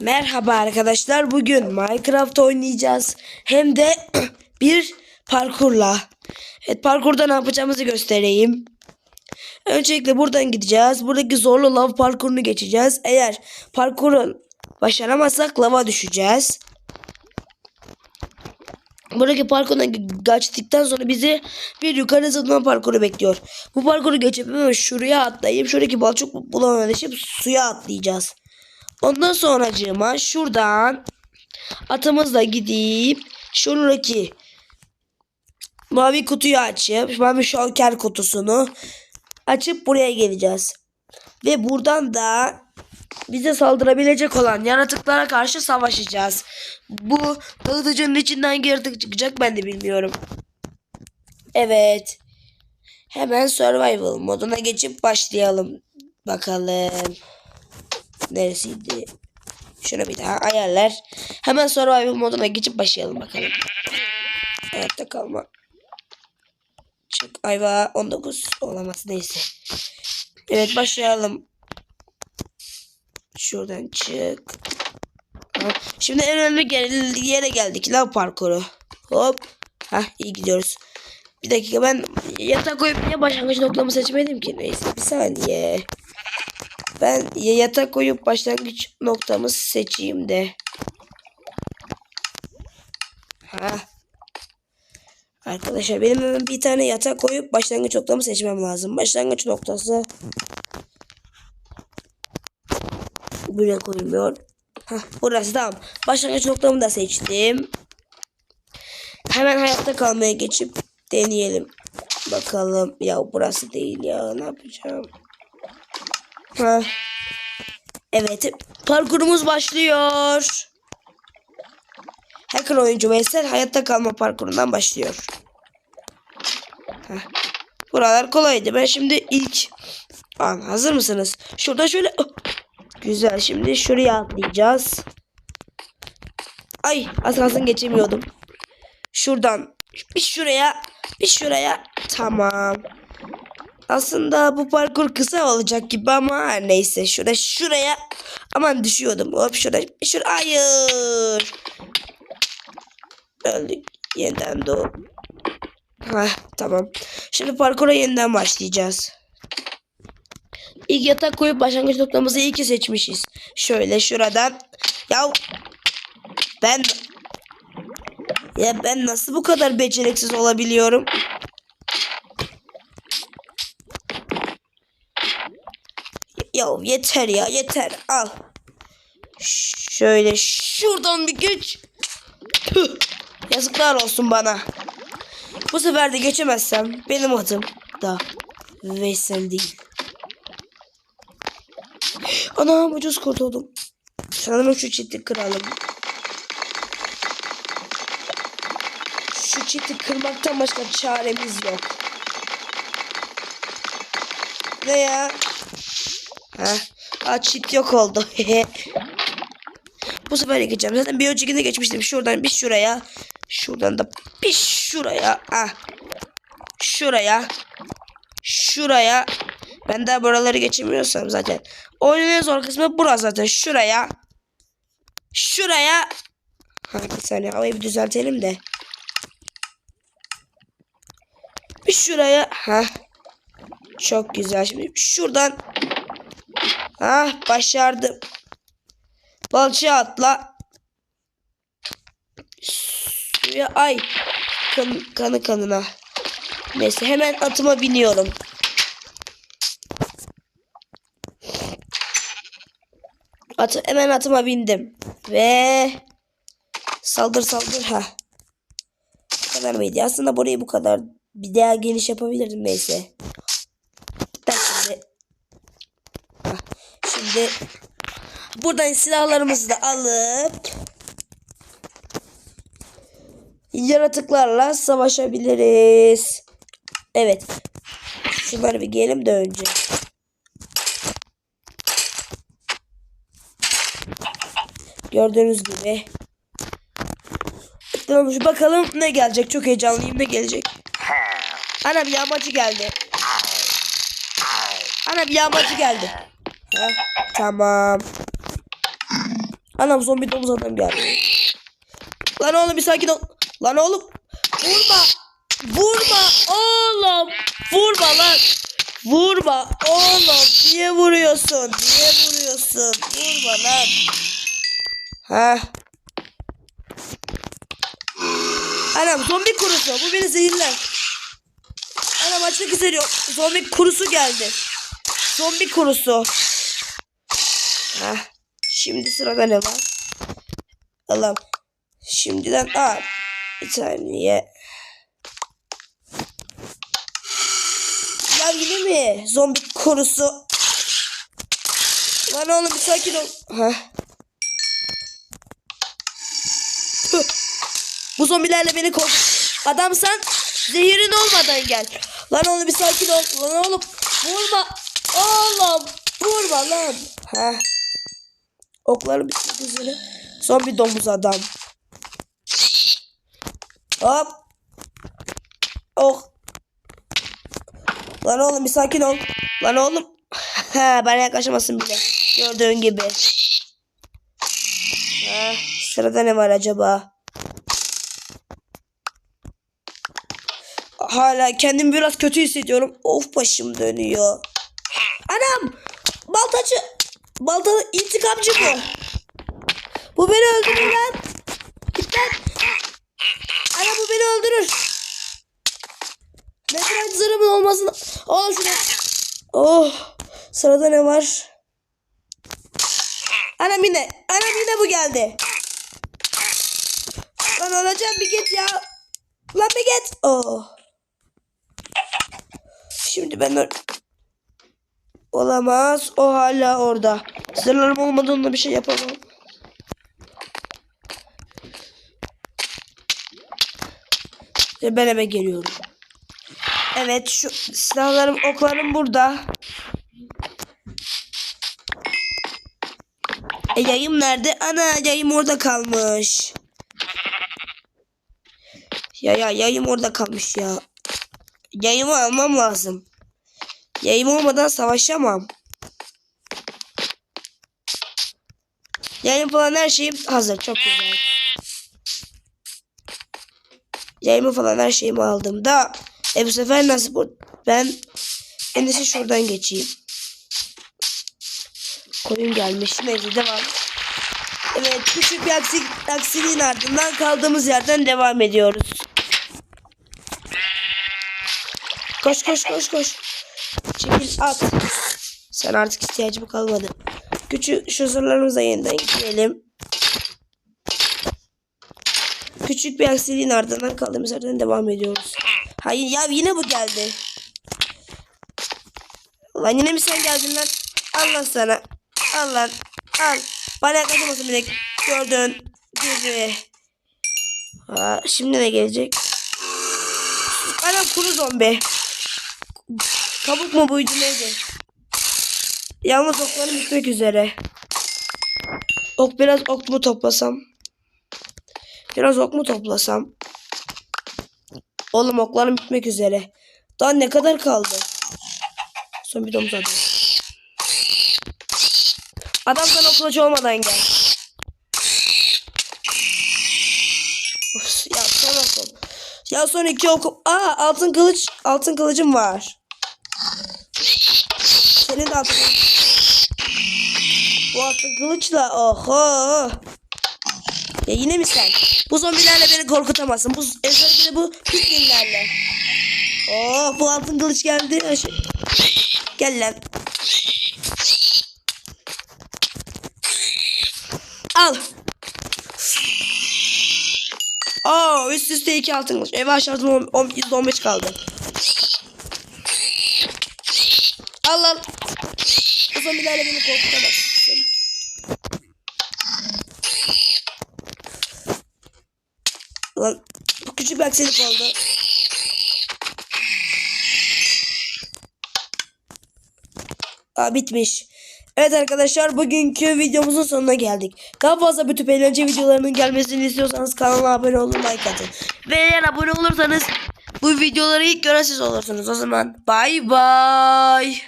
Merhaba arkadaşlar. Bugün Minecraft oynayacağız. Hem de bir parkurla. Evet parkurda ne yapacağımızı göstereyim. Öncelikle buradan gideceğiz. Buradaki zorlu lav parkurunu geçeceğiz. Eğer parkuru başaramazsak lava düşeceğiz. Buradaki parkurdan geçtikten sonra bizi bir yukarı zıplama parkuru bekliyor. Bu parkuru geçip hemen şuraya atlayıp şuradaki balçık bulama yanaşıp suya atlayacağız. Ondan sonracığıma şuradan atımızla gidip şuradaki mavi kutuyu açıp mavi şoker kutusunu açıp buraya geleceğiz. Ve buradan da bize saldırabilecek olan yaratıklara karşı savaşacağız. Bu dağıtıcının içinden yaratık çıkacak ben de bilmiyorum. Evet. Hemen survival moduna geçip başlayalım. Bakalım. Neresiydi? Şuna bir daha ayarlar. Hemen survival moduna geçip başlayalım bakalım. Hayatta kalma. Çık ayva 19 olamaz neyse. Evet başlayalım. Şuradan çık. Şimdi en önemli yere geldik. Lav parkuru. Hop. Hah iyi gidiyoruz. Bir dakika ben yatak koyup niye başlangıç noktamı seçmedim ki? Neyse bir saniye. Ben ya- yatak koyup başlangıç noktamı seçeyim de. Ha. Arkadaşlar benim hemen bir tane yatak koyup başlangıç noktamı seçmem lazım. Başlangıç noktası buraya koyulmuyor. Hah, burası tamam. Başlangıç noktamı da seçtim. Hemen hayatta kalmaya geçip deneyelim. Bakalım. Ya burası değil ya. Ne yapacağım? Evet. Parkurumuz başlıyor. Hacker oyuncu Veysel hayatta kalma parkurundan başlıyor. Heh. Buralar kolaydı. Ben şimdi ilk an hazır mısınız? Şurada şöyle Oh! güzel. Şimdi şuraya atlayacağız. Ay az kalsın geçemiyordum. Şuradan bir şuraya bir şuraya tamam. Aslında bu parkur kısa olacak gibi ama neyse. Şurada şuraya aman düşüyordum. Hop şurada şur hayır. Öldük. Yeniden doğ. Hah tamam. Şimdi parkura yeniden başlayacağız. İlk yatak koyup başlangıç noktamızı iyi ki seçmişiz. Şöyle şuradan. Ya ben ya ben nasıl bu kadar beceriksiz olabiliyorum? Ya yeter ya yeter al. Şöyle şuradan bir geç. Tüh. Yazıklar olsun bana. Bu sefer de geçemezsem benim adım da Veysel değil. Anam ucuz kurtuldum. Sanırım şu çiti kıralım. Şu çiti kırmaktan başka çaremiz yok. Ne ya? Ha? Aa çit yok oldu. Bu sefer geçeceğim. Zaten bir öncekinde geçmiştim. Şuradan bir şuraya. Şuradan da bir şuraya. Ah. Şuraya. Şuraya. Ben daha buraları geçemiyorsam zaten. Oyunun en zor kısmı burası zaten. Şuraya. Şuraya. Ha, bir saniye havayı bir düzeltelim de. Bir şuraya. Ha. Çok güzel. Şimdi şuradan. Ah başardım. Balçığa atla. Suya ay. Kan, kanı kanına. Neyse hemen atıma biniyorum. Atı, hemen atıma bindim. Ve saldır saldır ha. Bu kadar mıydı? Aslında burayı bu kadar bir daha geniş yapabilirdim neyse. Ben şimdi Hah, şimdi buradan silahlarımızı da alıp yaratıklarla savaşabiliriz. Evet. Şunları bir giyelim de önce. Gördüğünüz gibi. Şu bakalım ne gelecek. Çok heyecanlıyım ne gelecek. Ana bir yağmacı geldi. Ana bir yağmacı geldi. Heh, tamam. Anam zombi domuz adam geldi. Lan oğlum bir sakin ol. Lan oğlum. Vurma. Vurma oğlum. Vurma lan. Vurma oğlum. Niye vuruyorsun? Niye vuruyorsun? Vurma lan. Ha. Anam zombi kurusu. Bu beni zehirler. Anam açlık hissediyorum. Zombi kurusu geldi. Zombi kurusu. Şimdi sırada ne var? Allah'ım. Şimdiden aa, bir saniye. Ya yine mi? Zombi kurusu. Lan oğlum bir sakin ol. Heh. Tüh. Bu zombilerle beni kork. Adamsan zehirin olmadan gel. Lan oğlum bir sakin ol. Lan oğlum vurma. Oğlum vurma lan. Heh. Oklarım bitmek üzere. Zombi domuz adam. Hop. Oh. Lan oğlum bir sakin ol. Lan oğlum. Bana yaklaşamazsın bile. Gördüğün gibi. Ha, sırada ne var acaba? Hala kendimi biraz kötü hissediyorum. Of başım dönüyor. Anam! Baltacı! Baltalı intikamcı bu. Bu beni öldürür lan. Git lan. Ana bu beni öldürür. Netherite zırhımın olmasın. Aa şuna. Oh. Sırada ne var? Anam yine. Anam yine bu geldi. Lan öleceğim bir git ya. Lan bir git. Oh. Şimdi ben öl- Olamaz. O hala orada. Zırhlarım olmadığında bir şey yapamam. Ve ben eve geliyorum. Evet şu silahlarım oklarım burada. E, yayım nerede? Ana yayım orada kalmış. Ya ya yayım orada kalmış ya. Yayımı almam lazım. Yayım olmadan savaşamam. Yayım falan her şeyim hazır. Çok güzel. Yayımı falan her şeyimi aldım da. E bu sefer nasıl bu? Ben en iyisi şuradan geçeyim. Koyun gelmiş. Neyse devam. Evet küçük bir aksi, aksiliğin ardından kaldığımız yerden devam ediyoruz. Koş koş koş koş. Çekil at. Sen artık ihtiyacım kalmadı. Küçük şu zırhlarımıza yeniden gidelim. Küçük bir aksiliğin ardından kaldığımız yerden devam ediyoruz. Hayır ya yine bu geldi. Lan yine mi sen geldin lan? Allah sana. Al lan. Al. Bana yaklaşamasın bile. Gördün. Gibi. Ha, şimdi ne gelecek? Anam kuru zombi. Kabuk mu buydu neydi? Yalnız oklarım bitmek üzere. Ok biraz ok mu toplasam? Biraz ok mu toplasam? Oğlum oklarım bitmek üzere. Daha ne kadar kaldı? Son bir domuz adam. Adam sana kılıç olmadan gel. Of, ya son okum. Ya son iki okum. Aa altın kılıç. Altın kılıcım var. Senin de Bu altın kılıçla oho. Ya yine mi sen? Bu zombilerle beni korkutamazsın. Bu özellikle bu pikminlerle. Oh bu altın kılıç geldi. Aşı- Gel lan. Al. Oo üst üste iki altın kılıç. Eve aşağıda 15 kaldı. Al al. Bu zombilerle beni korkutamazsın. Lan bu küçük bir aksilik oldu. Aa, bitmiş. Evet arkadaşlar bugünkü videomuzun sonuna geldik. Daha fazla bütün eğlence videolarının gelmesini istiyorsanız kanala abone olun like atın. Ve eğer abone olursanız bu videoları ilk gören siz olursunuz. O zaman bay bay.